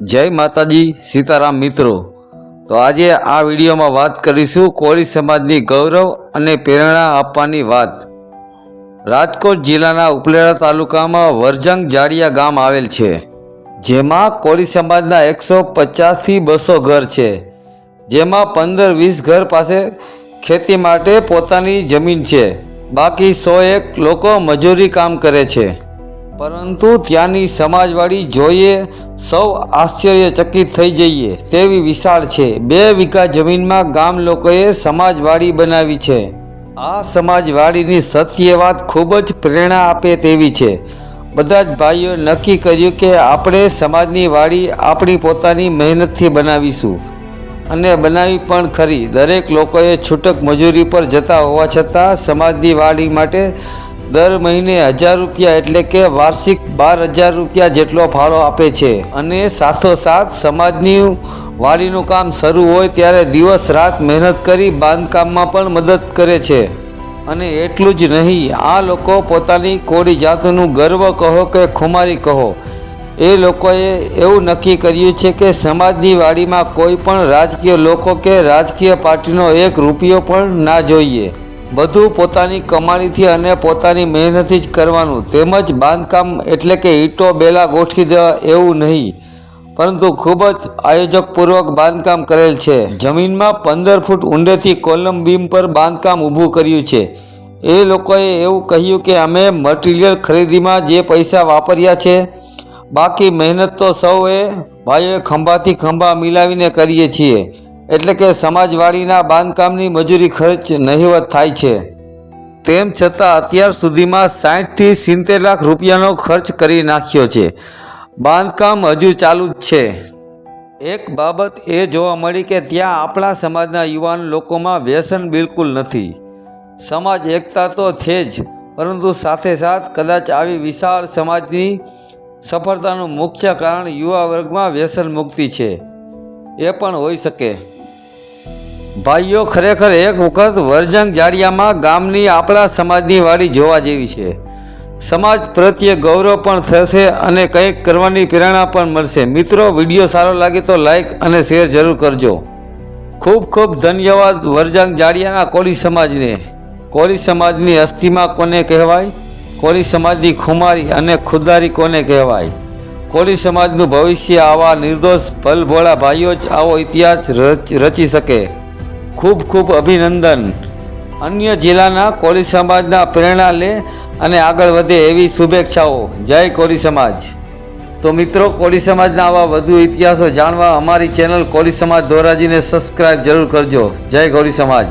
જય માતાજી, સીતારામ મિત્રો. તો આજે આ વિડીયોમાં વાત કરીશું કોળી સમાજની ગૌરવ અને પ્રેરણા આપવાની વાત. રાજકોટ જિલ્લાના ઉપલેટા તાલુકામાં વરજંગ જાડિયા ગામ આવેલ છે, જેમાં કોળી સમાજના એકસો પચાસથી બસો ઘર છે. જેમાં પંદર વીસ ઘર પાસે ખેતી માટે પોતાની જમીન છે. બાકી સો એક લોકો મજૂરી કામ કરે છે. પરંતુ ત્યાંની સમાજવાડી જોઈએ સૌ આશ્ચર્યચકિત થઈ જઈએ તેવી વિશાળ છે. બે વીઘા જમીનમાં ગામ લોકોએ સમાજવાડી બનાવી છે. આ સમાજવાડીની સત્ય વાત ખૂબ જ પ્રેરણા આપે તેવી છે. બધા જ ભાઈઓ નક્કી કર્યું કે આપણે સમાજની વાડી આપણી પોતાની મહેનતથી બનાવીશું. અને બનાવી પણ ખરી. દરેક લોકોએ છૂટક મજૂરી પર જતા હોવા છતાં સમાજની વાડી માટે દર મહિને હજાર રૂપિયા એટલે કે વાર્ષિક બાર હજાર રૂપિયા જેટલો ફાળો આપે છે. અને સાથોસાથ સમાજની વાડીનું કામ શરૂ હોય ત્યારે દિવસ રાત મહેનત કરી બાંધકામમાં પણ મદદ કરે છે. અને એટલું જ નહીં, આ લોકો પોતાની કોળી જાતનું ગર્વ કહો કે ખુમારી કહો. એ લોકોએ એવું નક્કી કર્યું છે કે સમાજની વાડીમાં કોઈ પણ રાજકીય લોકો કે રાજકીય પાર્ટીનો એક રૂપિયો પણ ના જોઈએ. બધું પોતાની કમાણીથી અને પોતાની મહેનતથી જ કરવાનું. તેમજ બાંધકામ એટલે કે ઈંટો બેલા ગોઠવી દેવા એવું નહીં. પરંતુ ખૂબ જ આયોજકપૂર્વક બાંધકામ કરેલ છે. જમીનમાં પંદર ફૂટ ઊંડેથી કોલમ બીમ પર બાંધકામ ઊભું કર્યું છે. એ લોકોએ એવું કહ્યું કે અમે મટીરિયલ ખરીદીમાં જે પૈસા વાપર્યા છે, બાકી મહેનત તો સૌએ ભાઈઓએ ખંભાથી ખંભા મિલાવીને કરીએ છીએ. એટલે કે સમાજવાડીના બાંધકામની મજૂરી ખર્ચ નહીવત થાય છે. તેમ છતાં અત્યાર સુધીમાં સાઠથી સિત્તેર લાખ રૂપિયાનો ખર્ચ કરી નાખ્યો છે. બાંધકામ હજુ ચાલુ જ છે. એક બાબત એ જોવા મળી કે ત્યાં આપણા સમાજના યુવાન લોકોમાં વ્યસન બિલકુલ નથી. સમાજ એકતા તો છે જ, પરંતુ સાથે સાથ કદાચ આવી વિશાળ સમાજની સફળતાનું મુખ્ય કારણ યુવા વર્ગમાં વ્યસન મુક્તિ છે. એ પણ હોઈ શકે. ભાઈઓ ખરેખર એક વખત વરજંગ જાડિયામાં ગામની આપણા સમાજની વાડી જોવા જેવી છે. સમાજ પ્રત્યે ગૌરવ પણ થશે અને કંઈક કરવાની પ્રેરણા પણ મળશે. મિત્રો, વીડિયો સારો લાગે તો લાઈક અને શેર જરૂર કરજો. ખૂબ ખૂબ ધન્યવાદ વરજંગ જાડિયાના કોળી સમાજને. કોળી સમાજની અસ્થિમાં કોને કહેવાય? કોળી સમાજની ખુમારી અને ખુદારી કોને કહેવાય? કોળી સમાજનું ભવિષ્ય આવા નિર્દોષ, ભલભોળા ભાઈઓ જ આવો ઇતિહાસ રચ- રચી શકે. ખૂબ ખૂબ અભિનંદન. અન્ય જિલ્લાના કોળી સમાજના પ્રેરણા લે અને આગળ વધે એવી શુભેચ્છાઓ. જય કોળી સમાજ. તો મિત્રો, કોળી સમાજના આવા વધુ ઇતિહાસો જાણવા અમારી ચેનલ કોળી સમાજ ધોરાજીને સબસ્ક્રાઈબ જરૂર કરજો. જય કોળી સમાજ.